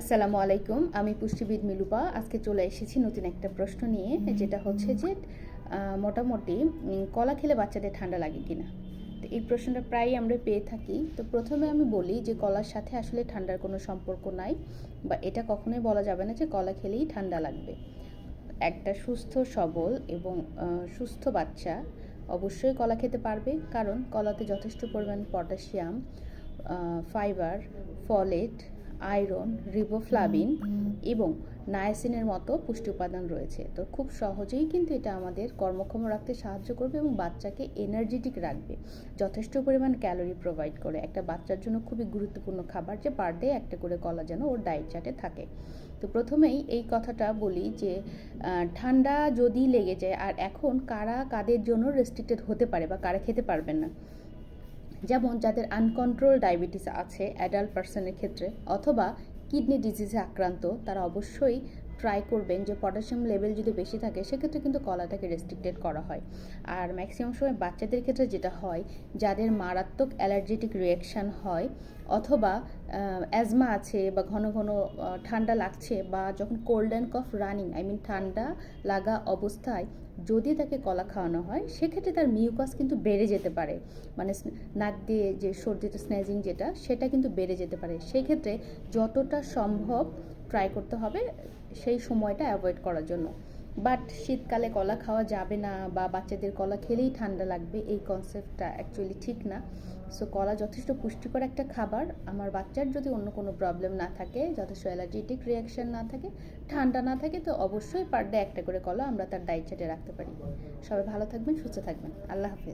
আসসালামু আলাইকুম, আমি পুষ্টিবিদ মিলুপা। আজকে চলে এসেছি নতুন একটা প্রশ্ন নিয়ে, যেটা হচ্ছে যে মোটামুটি কলা খেলে বাচ্চাদের ঠান্ডা লাগে কিনা? তো এই প্রশ্নটা প্রায়ই আমরা পেয়ে থাকি। তো প্রথমে আমি বলি যে, কলার সাথে আসলে ঠান্ডার কোনো সম্পর্ক নাই, বা এটা কখনোই বলা যাবে না যে, কলা খেলেই ঠান্ডা লাগবে। একটা সুস্থ, সবল এবং সুস্থ বাচ্চা অবশ্যই কলা খেতে পারবে, কারণ কলাতে যথেষ্ট পরিমাণ potassium fibre, folate iron riboflavin এবং নায়াসিনের মতো পুষ্টি উপাদান রয়েছে। তো খুব সহজেই কিন্তু এটা আমাদের কর্মক্ষম রাখতে সাহায্য করবে এবং বাচ্চাকে এনার্জেটিক রাখবে। যথেষ্ট পরিমাণ ক্যালোরি প্রোভাইড করে। একটা বাচ্চার জন্য খুবই গুরুত্বপূর্ণ খাবার যে পার ডে একটা করে কলা যেন ওর ডায়েট চার্টে থাকে। তো প্রথমেই এই কথাটা বলি যে ঠান্ডা যদি লেগে যায় আর এখন কারা কাদের জন্য রেস্ট্রিক্টেড হতে পারে বা কারা খেতে পারবেন না? যেমন যাদের আনকন্ট্রোল ডায়াবেটিস আছে অ্যাডাল্ট পার্সনের ক্ষেত্রে অথবা কিডনি ডিজিজে আক্রান্ত তারা অবশ্যই ট্রাই করবেন যে পটাশিয়াম লেভেল যদি বেশি থাকে, সেক্ষেত্রে কিন্তু কলাটাকে রেস্ট্রিক্টেড করা হয়। আর ম্যাক্সিমাম সময় বাচ্চাদের ক্ষেত্রে যেটা হয়, যাদের মারাত্মক অ্যালার্জেটিক রিয়াকশান হয়, অথবা অ্যাজমা আছে বা ঘন ঘন ঠান্ডা লাগছে বা যখন cold and cough running I mean ঠান্ডা লাগা অবস্থায় যদি তাকে কলা খাওয়ানো হয়, সেক্ষেত্রে তার মিউকাস কিন্তু বেড়ে যেতে পারে। মানে নাক দিয়ে যে সর্দিতে স্নেজিং যেটা, সেটা কিন্তু বেড়ে যেতে পারে। সেক্ষেত্রে যতটা সম্ভব ট্রাই করতে হবে। সেই সময়টা অ্যাভয়েড করার জন্য। বাট শীতকালে কলা খাওয়া যাবে না বা বাচ্চাদের কলা খেলেই ঠান্ডা লাগবে, এই কনসেপ্টটা অ্যাকচুয়ালি ঠিক না। সো কলা যথেষ্ট পুষ্টিকর একটা খাবার। আমার বাচ্চার যদি অন্য কোনো প্রবলেম না থাকে, যথেষ্ট অ্যালার্জেটিক রিয়াকশন না থাকে, ঠান্ডা না থাকে, তো অবশ্যই পার ডে একটা করে কলা আমরা তার ডায়েট চার্টে রাখতে পারি। সবাই ভালো থাকবেন, সুস্থ থাকবেন। আল্লাহ হাফেজ।